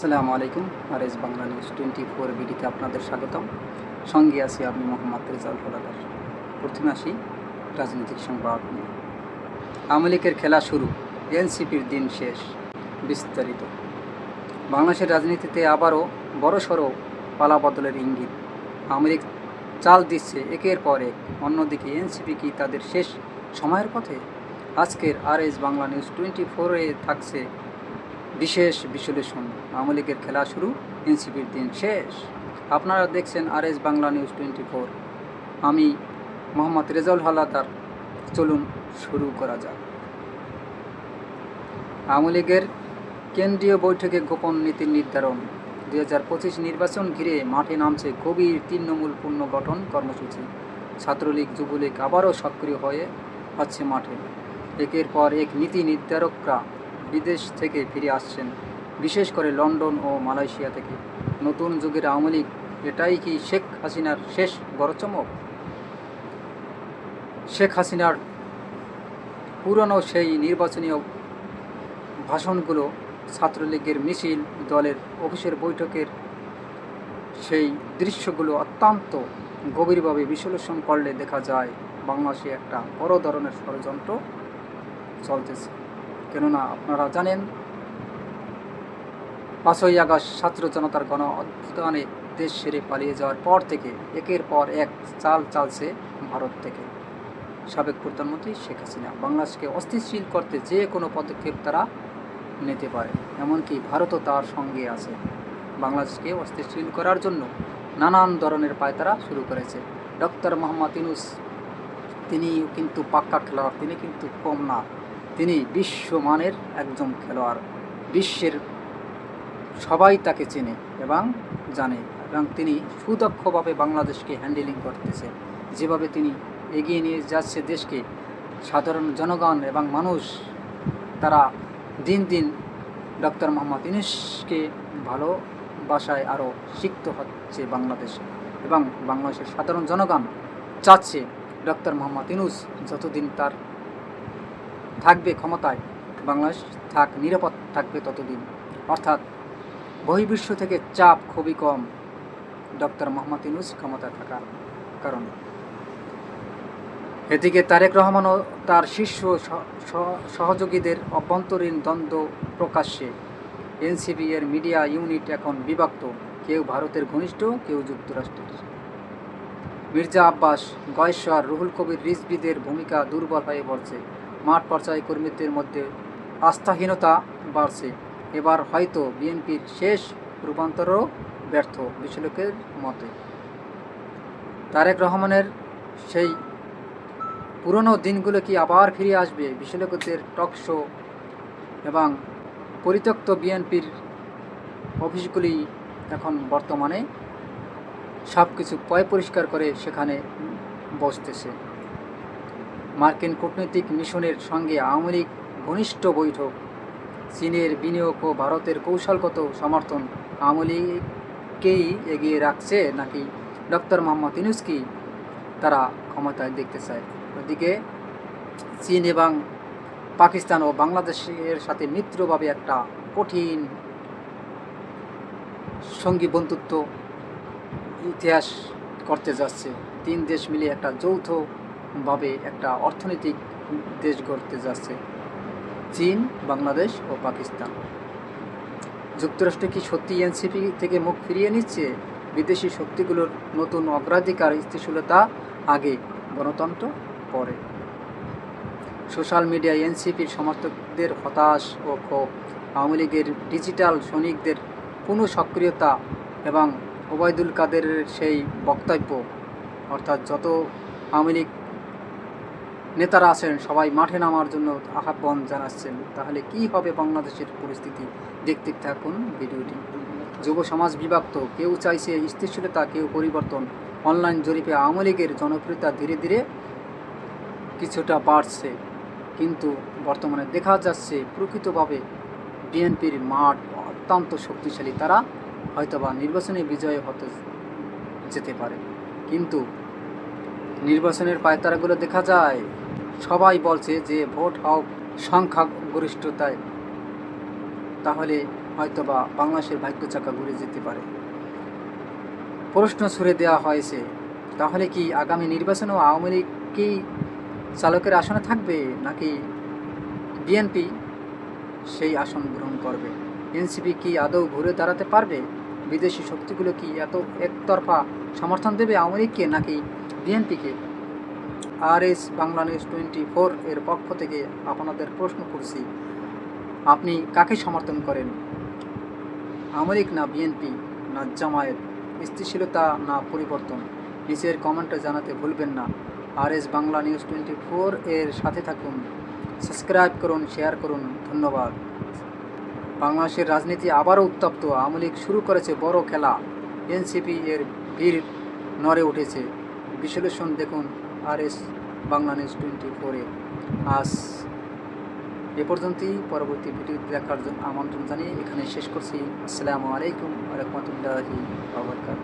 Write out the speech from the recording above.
আসসালামু আলাইকুম R S Bangla news twenty four বিডিতে আপনাদের স্বাগতম। সঙ্গে আছি আমি মোহাম্মদ রেজাউল হলাদার। প্রথমে আসি রাজনৈতিক সংবাদ নিয়ে। আওয়ামী লীগের খেলা শুরু, এনসিপির দিন শেষ, বিস্তারিত। বাংলাদেশের রাজনীতিতে আবারও বড়সড় পালা বদলের ইঙ্গিত। আওয়ামী লীগ চাল দিচ্ছে একের পর এক, অন্যদিকে এনসিপি কি তাদের শেষ সময়ের পথে? আজকের R S Bangla news twenty ফোরে থাকছে বিশেষ বিশ্লেষণ। আওয়ামী লীগের খেলা শুরু, এনসিপির দিন শেষ। আপনারা দেখছেন R S Bangla news twenty four আমি মোহাম্মদ রেজাউল হালাদার চলুন শুরু করা যাক। আওয়ামী লীগের কেন্দ্রীয় বৈঠকে গোপন নীতি নির্ধারণ। দুই হাজার পঁচিশ নির্বাচন ঘিরে মাঠে নামছে গভীর তৃণমূল পুনর্গঠন কর্মসূচি। ছাত্রলীগ, যুবলীগ আবারও সক্রিয় হয়ে হচ্ছে মাঠে। একের পর এক নীতি নির্ধারকরা বিদেশ থেকে ফিরে আসছেন, বিশেষ করে লন্ডন ও মালয়েশিয়া থেকে। নতুন যুগের আওয়ামী লীগ, এটাই কি শেখ হাসিনার শেষ বড় চমক? শেখ হাসিনার পুরনো সেই নির্বাচনীয় ভাষণগুলো ছাত্রলীগের মিছিল, দলের অফিসের বৈঠকের সেই দৃশ্যগুলো অত্যন্ত গভীরভাবে বিশ্লেষণ করলে দেখা যায়, বাংলাদেশে একটা বড় ধরনের ষড়যন্ত্র চলতেছে। কেননা আপনারা জানেন, পাঁচই আগস্ট ছাত্র জনতার গণ অভ্যুত্থানে দেশ সেরে পালিয়ে যাওয়ার পর থেকে একের পর এক চাল চালছে ভারত থেকে। সাবেক প্রধানমন্ত্রী শেখ হাসিনা বাংলাদেশকে অস্থিতিশীল করতে যে কোনো পদক্ষেপ তারা নিতে পারে, এমনকি ভারতও তার সঙ্গে আছে। বাংলাদেশকে অস্থিতিশীল করার জন্য নানান ধরনের পায়তারা শুরু করেছে। ডক্টর মোহাম্মদ ইনুস তিনি কিন্তু পাক্কা খেলোয়াড়, তিনি কিন্তু কম না। তিনি বিশ্বমানের একজন খেলোয়াড়। বিশ্বের সবাই তাকে চেনে এবং জানে এবং তিনি সুদক্ষভাবে বাংলাদেশকে হ্যান্ডেলিং করতেছে। যেভাবে তিনি এগিয়ে নিয়ে যাচ্ছে দেশকে, সাধারণ জনগণ এবং মানুষ, তারা দিন দিন ডক্টর মোহাম্মদ ইনুসকে ভালোবাসায় আরও সিক্ত হচ্ছে বাংলাদেশে এবং বাংলাদেশের সাধারণ জনগণ চাচ্ছে ডক্টর মোহাম্মদ ইনুস যতদিন তার থাকবে ক্ষমতায়, বাংলাদেশ থাক, নিরাপদ থাকবে ততদিন। অর্থাৎ বহির্বিশ্ব থেকে চাপ খুবই কম ডক্টর মোহাম্মদ ইনুস ক্ষমতায় থাকার কারণে। এদিকে তারেক রহমান ও তার শীর্ষ সহ- সহ- সহযোগীদের অভ্যন্তরীণ দ্বন্দ্ব প্রকাশ্যে। এনসিবি এর মিডিয়া ইউনিট এখন বিভক্ত, কেউ ভারতের ঘনিষ্ঠ, কেউ যুক্তরাষ্ট্রের। মির্জা আব্বাস, গয়েশ্বর, রুহুল কবির রিজবিদের ভূমিকা দুর্বল হয়ে পড়ছে। মাঠ পর্যায়ে কর্মীদের মধ্যে আস্থাহীনতা বাড়ছে। এবার হয়তো বিএনপির শেষ রূপান্তরও ব্যর্থ, বিশ্লেষকের মতে। তারেক রহমানের সেই পুরনো দিনগুলো কি আবার ফিরে আসবে? বিশ্লেষকদের টক শো এবং পরিত্যক্ত বিএনপির অফিসগুলি এখন বর্তমানে সব কিছু পয় পরিষ্কার করে সেখানে বসতেছে। মার্কিন কূটনৈতিক মিশনের সঙ্গে আওয়ামী লীগ ঘনিষ্ঠ বৈঠক, চীনের বিনিয়োগ ও ভারতের কৌশলগত সমর্থন আওয়ামী লীগকেই এগিয়ে রাখছে নাকি ডক্টর মোহাম্মদ ইনুসকি তারা ক্ষমতায় দেখতে চায়? ওদিকে চীন এবং পাকিস্তান ও বাংলাদেশের সাথে মিত্রভাবে একটা কঠিন সঙ্গী বন্ধুত্ব ইতিহাস করতে যাচ্ছে। তিন দেশ মিলে একটা যৌথভাবে একটা অর্থনৈতিক দেশ গড়তে যাচ্ছে। চীন, বাংলাদেশ ও পাকিস্তান। যুক্তরাষ্ট্র কি সত্যি এনসিপি থেকে মুখ ফিরিয়ে নিচ্ছে? বিদেশি শক্তিগুলোর নতুন অগ্রাধিকার, স্থিতিশীলতা আগে গণতন্ত্র, পরে। সোশ্যাল মিডিয়ায় এনসিপির সমর্থকদের হতাশ ও ক্ষোভ। আওয়ামী লীগের ডিজিটাল সৈনিকদের কোনো সক্রিয়তা এবং ওবায়দুল কাদেরের সেই বক্তব্য, অর্থাৎ যত আওয়ামী লীগ নেতারা আছেন, সবাই মাঠে নামার জন্য আহ্বান জানাচ্ছেন। তাহলে কি হবে বাংলাদেশের পরিস্থিতি? দেখতে থাকুন ভিডিওটি। যুব সমাজ বিভক্ত, কেউ চাইছে স্থিতিশীলতা, কেউ পরিবর্তন। অনলাইন জরিপে আওয়ামী লীগের জনপ্রিয়তা ধীরে ধীরে কিছুটা বাড়ছে। কিন্তু বর্তমানে দেখা যাচ্ছে, প্রকৃতভাবে বিএনপির মাঠ অত্যন্ত শক্তিশালী। তারা হয়তোবা নির্বাচনে বিজয় হতে যেতে পারে। কিন্তু নির্বাচনের পায়তারাগুলো দেখা যায় সবাই বলছে যে ভোট হোক সংখ্যাগরিষ্ঠতায় তাহলে হয়তোবা বাংলাদেশের ভাগ্য চাকা ঘুরে যেতে পারে। প্রশ্ন ছুড়ে দেওয়া হয়েছে, তাহলে কি আগামী নির্বাচনেও আওয়ামী লীগ কি চালকের আসনে থাকবে নাকি বিএনপি সেই আসন গ্রহণ করবে? এনসিপি কি আদৌ ঘুরে দাঁড়াতে পারবে? বিদেশি শক্তিগুলো কি এত একতরফা সমর্থন দেবে আওয়ামী লীগকে নাকি বিএনপিকে? R S Bangla news twenty four এর পক্ষ থেকে আপনাদের প্রশ্ন করছি, আপনি কাকে সমর্থন করেন? লীগ না বিএনপি, না জামায়াত? স্থিতিশীলতা না পরিবর্তন? নিচের কমেন্টে জানাতে ভুলবেন না। R S Bangla news twenty four এর সাথে থাকুন। সাবস্ক্রাইব করুন শেয়ার করুন। ধন্যবাদ। বাংলাদেশের রাজনীতি আবারও উত্তপ্ত। আওয়ামী লীগ শুরু করেছে বড় খেলা। এনসিপি এর ভিড় নড়ে উঠেছে। বিশ্লেষণ দেখুন। R S Bangla news twenty ফোরে। আজ এ পর্যন্তই। পরবর্তী ভিডিও দেখার জন্য আমন্ত্রণ জানিয়ে এখানে শেষ করছি। আসসালামু আলাইকুম রহমতুল্লাহি আবরকাত